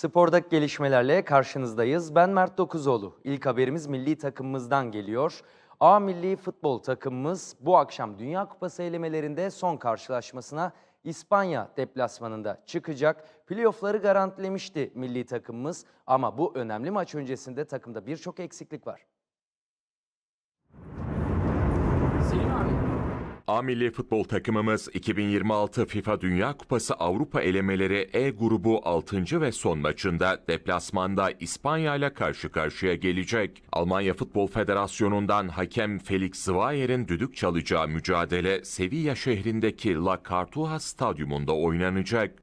Spordaki gelişmelerle karşınızdayız. Ben Mert Dokuzoğlu. İlk haberimiz milli takımımızdan geliyor. A milli futbol takımımız bu akşam Dünya Kupası elemelerinde son karşılaşmasına İspanya deplasmanında çıkacak. Playoff'ları garantilemişti milli takımımız ama bu önemli maç öncesinde takımda birçok eksiklik var. A milli futbol takımımız 2026 FIFA Dünya Kupası Avrupa elemeleri E grubu 6. ve son maçında deplasmanda İspanya ile karşı karşıya gelecek. Almanya Futbol Federasyonu'ndan hakem Felix Zweyer'in düdük çalacağı mücadele Sevilla şehrindeki La Cartuja Stadyumunda oynanacak.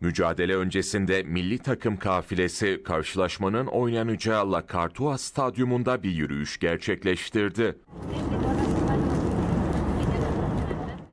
Mücadele öncesinde milli takım kafilesi karşılaşmanın oynanacağı La Cartuja Stadyumunda bir yürüyüş gerçekleştirdi.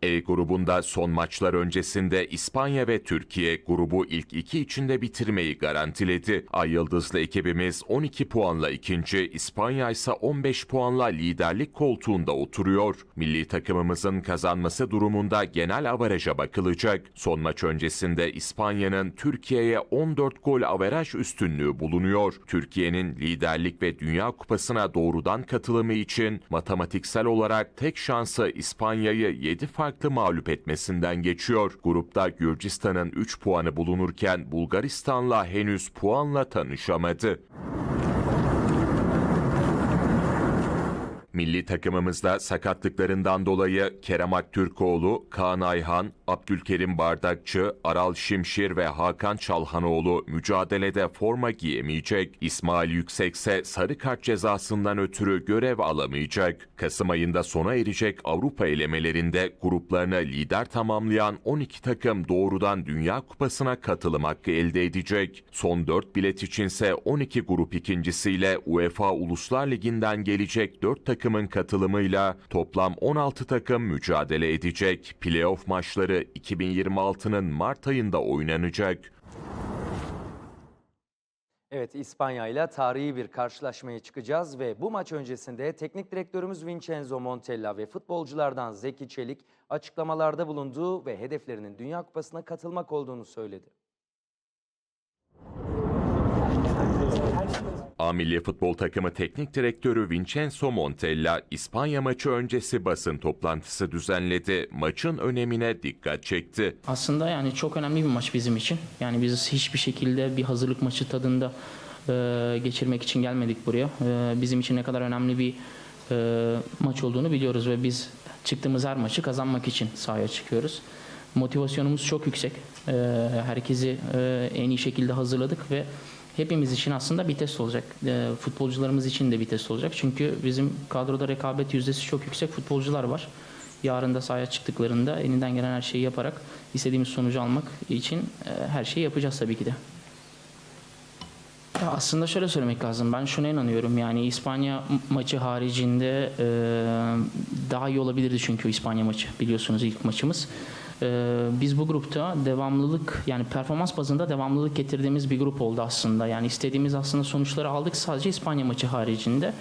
E grubunda son maçlar öncesinde İspanya ve Türkiye grubu ilk iki içinde bitirmeyi garantiledi. Ay Yıldızlı ekibimiz 12 puanla ikinci, İspanya ise 15 puanla liderlik koltuğunda oturuyor. Milli takımımızın kazanması durumunda genel averaja bakılacak. Son maç öncesinde İspanya'nın Türkiye'ye 14 gol averaj üstünlüğü bulunuyor. Türkiye'nin liderlik ve Dünya Kupası'na doğrudan katılımı için matematiksel olarak tek şansı İspanya'yı 7 farklı mağlup etmesinden geçiyor. Grupta Gürcistan'ın 3 puanı bulunurken Bulgaristan'la henüz puanla tanışamadı. Milli takımımızda sakatlıklarından dolayı Kerem Aktürkoğlu, Kaan Ayhan, Abdülkerim Bardakçı, Aral Şimşir ve Hakan Çalhanoğlu mücadelede forma giyemeyecek. İsmail Yüksekse sarı kart cezasından ötürü görev alamayacak. Kasım ayında sona erecek Avrupa elemelerinde gruplarını lider tamamlayan 12 takım doğrudan Dünya Kupası'na katılım hakkı elde edecek. Son 4 bilet içinse 12 grup ikincisiyle UEFA Uluslar Ligi'nden gelecek 4 takımın katılımıyla toplam 16 takım mücadele edecek. Playoff maçları 2026'nın Mart ayında oynanacak. Evet İspanya ile tarihi bir karşılaşmaya çıkacağız ve bu maç öncesinde teknik direktörümüz Vincenzo Montella ve futbolculardan Zeki Çelik açıklamalarda bulundu ve hedeflerinin Dünya Kupası'na katılmak olduğunu söyledi. A futbol takımı teknik direktörü Vincenzo Montella İspanya maçı öncesi basın toplantısı düzenledi. Maçın önemine dikkat çekti. Aslında yani çok önemli bir maç bizim için. Yani biz hiçbir şekilde bir hazırlık maçı tadında e, geçirmek için gelmedik buraya. E, bizim için ne kadar önemli bir e, maç olduğunu biliyoruz ve biz çıktığımız her maçı kazanmak için sahaya çıkıyoruz. Motivasyonumuz çok yüksek. E, herkesi e, en iyi şekilde hazırladık ve hepimiz için aslında bir test olacak. E, futbolcularımız için de bir test olacak. Çünkü bizim kadroda rekabet yüzdesi çok yüksek futbolcular var. Yarın da sahaya çıktıklarında elinden gelen her şeyi yaparak istediğimiz sonucu almak için e, her şeyi yapacağız tabii ki de. Ya aslında şöyle söylemek lazım. Ben şuna inanıyorum. Yani İspanya maçı haricinde e, daha iyi olabilirdi çünkü İspanya maçı. Biliyorsunuz ilk maçımız. E, biz bu grupta devamlılık yani performans bazında devamlılık getirdiğimiz bir grup oldu aslında. Yani istediğimiz aslında sonuçları aldık sadece İspanya maçı haricinde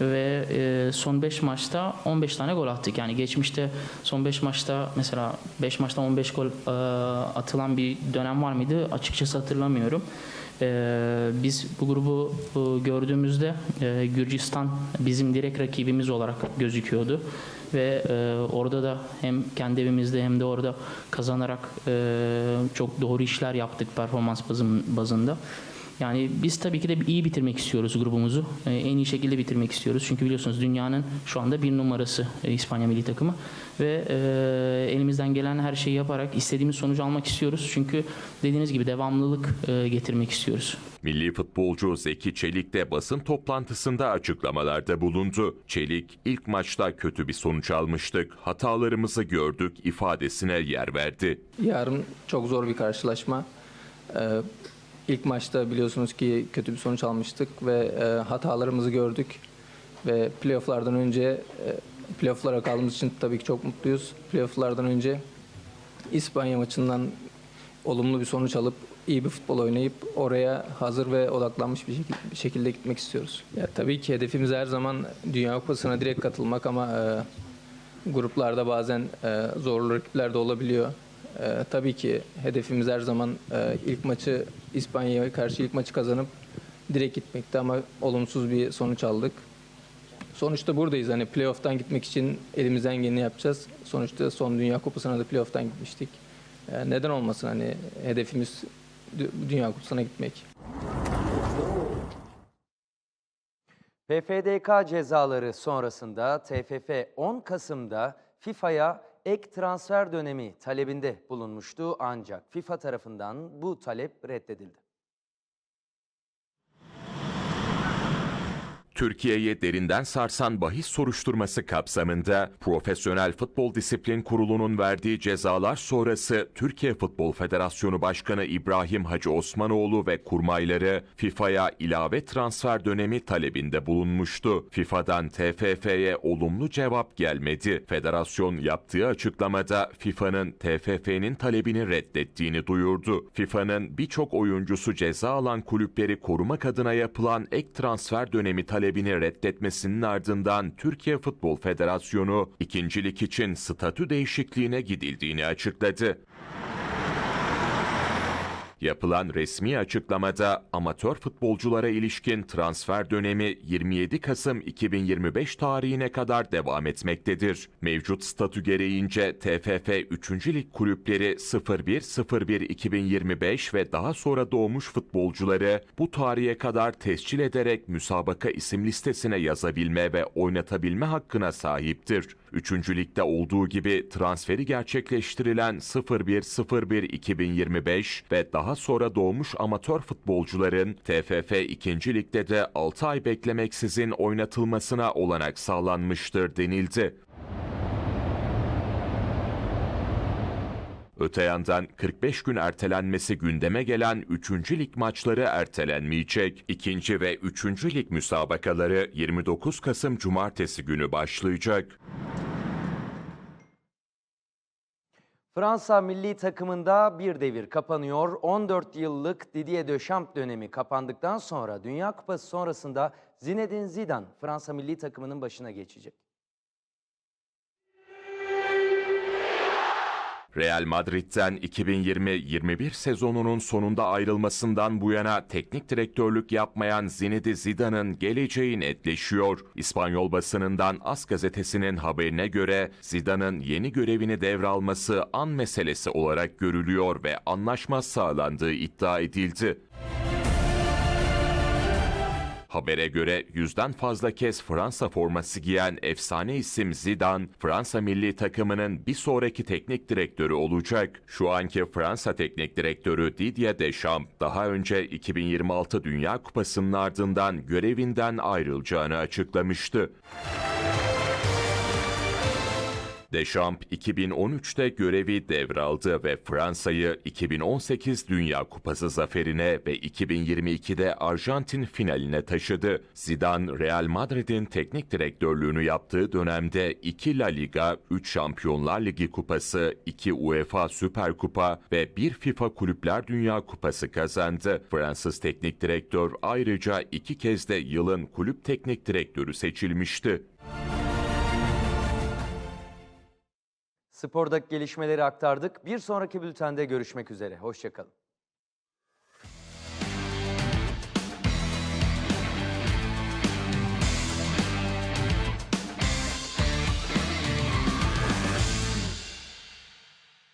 ve e, son 5 maçta 15 tane gol attık. Yani geçmişte son 5 maçta mesela 5 maçta 15 gol e, atılan bir dönem var mıydı? Açıkçası hatırlamıyorum. E, biz bu grubu e, gördüğümüzde e, Gürcistan bizim direkt rakibimiz olarak gözüküyordu ve e, orada da hem kendi evimizde hem de orada kazanarak çok doğru işler yaptık performans bazında. Yani biz tabii ki de iyi bitirmek istiyoruz grubumuzu. Ee, en iyi şekilde bitirmek istiyoruz. Çünkü biliyorsunuz dünyanın şu anda bir numarası e, İspanya milli takımı. Ve e, elimizden gelen her şeyi yaparak istediğimiz sonucu almak istiyoruz. Çünkü dediğiniz gibi devamlılık e, getirmek istiyoruz. Milli futbolcu Zeki Çelik de basın toplantısında açıklamalarda bulundu. Çelik, ilk maçta kötü bir sonuç almıştık, hatalarımızı gördük ifadesine yer verdi. Yarın çok zor bir karşılaşma. Ee, ilk maçta biliyorsunuz ki kötü bir sonuç almıştık ve e, hatalarımızı gördük. Ve playofflardan önce, e, playofflara kaldığımız için tabii ki çok mutluyuz. Playofflardan önce İspanya maçından olumlu bir sonuç alıp iyi bir futbol oynayıp oraya hazır ve odaklanmış bir şekilde, gitmek istiyoruz. Ya tabii ki hedefimiz her zaman Dünya Kupası'na direkt katılmak ama e, gruplarda bazen e, zorlu rakipler de olabiliyor. E, tabii ki hedefimiz her zaman e, ilk maçı İspanya'ya karşı ilk maçı kazanıp direkt gitmekti ama olumsuz bir sonuç aldık. Sonuçta buradayız. Hani playoff'tan gitmek için elimizden geleni yapacağız. Sonuçta son Dünya Kupası'na da playoff'tan gitmiştik. E, neden olmasın hani hedefimiz Dü- Dünya Kupası'na gitmek. PFDK cezaları sonrasında TFF 10 Kasım'da FIFA'ya ek transfer dönemi talebinde bulunmuştu ancak FIFA tarafından bu talep reddedildi. Türkiye'yi derinden sarsan bahis soruşturması kapsamında Profesyonel Futbol Disiplin Kurulu'nun verdiği cezalar sonrası Türkiye Futbol Federasyonu Başkanı İbrahim Hacı Osmanoğlu ve kurmayları FIFA'ya ilave transfer dönemi talebinde bulunmuştu. FIFA'dan TFF'ye olumlu cevap gelmedi. Federasyon yaptığı açıklamada FIFA'nın TFF'nin talebini reddettiğini duyurdu. FIFA'nın birçok oyuncusu ceza alan kulüpleri korumak adına yapılan ek transfer dönemi talebini reddetmesinin ardından Türkiye Futbol Federasyonu ikincilik için statü değişikliğine gidildiğini açıkladı. Yapılan resmi açıklamada amatör futbolculara ilişkin transfer dönemi 27 Kasım 2025 tarihine kadar devam etmektedir. Mevcut statü gereğince TFF 3. Lig kulüpleri 01.01.2025 ve daha sonra doğmuş futbolcuları bu tarihe kadar tescil ederek müsabaka isim listesine yazabilme ve oynatabilme hakkına sahiptir. 3. Lig'de olduğu gibi transferi gerçekleştirilen 01.01.2025 ve daha sonra doğmuş amatör futbolcuların TFF 2. Lig'de de 6 ay beklemeksizin oynatılmasına olanak sağlanmıştır denildi. Öte yandan 45 gün ertelenmesi gündeme gelen 3. lig maçları ertelenmeyecek. 2. ve 3. lig müsabakaları 29 Kasım Cumartesi günü başlayacak. Fransa milli takımında bir devir kapanıyor. 14 yıllık Didier Deschamps dönemi kapandıktan sonra Dünya Kupası sonrasında Zinedine Zidane Fransa milli takımının başına geçecek. Real Madrid'den 2020-21 sezonunun sonunda ayrılmasından bu yana teknik direktörlük yapmayan Zinedine Zidane'ın geleceği netleşiyor. İspanyol basınından As gazetesinin haberine göre Zidane'ın yeni görevini devralması an meselesi olarak görülüyor ve anlaşma sağlandığı iddia edildi. Habere göre yüzden fazla kez Fransa forması giyen efsane isim Zidane, Fransa milli takımının bir sonraki teknik direktörü olacak. Şu anki Fransa teknik direktörü Didier Deschamps, daha önce 2026 Dünya Kupası'nın ardından görevinden ayrılacağını açıklamıştı. Deschamps 2013'te görevi devraldı ve Fransa'yı 2018 Dünya Kupası zaferine ve 2022'de Arjantin finaline taşıdı. Zidane, Real Madrid'in teknik direktörlüğünü yaptığı dönemde 2 La Liga, 3 Şampiyonlar Ligi kupası, 2 UEFA Süper Kupa ve 1 FIFA Kulüpler Dünya Kupası kazandı. Fransız teknik direktör ayrıca iki kez de yılın kulüp teknik direktörü seçilmişti. Spordaki gelişmeleri aktardık. Bir sonraki bültende görüşmek üzere. Hoşçakalın.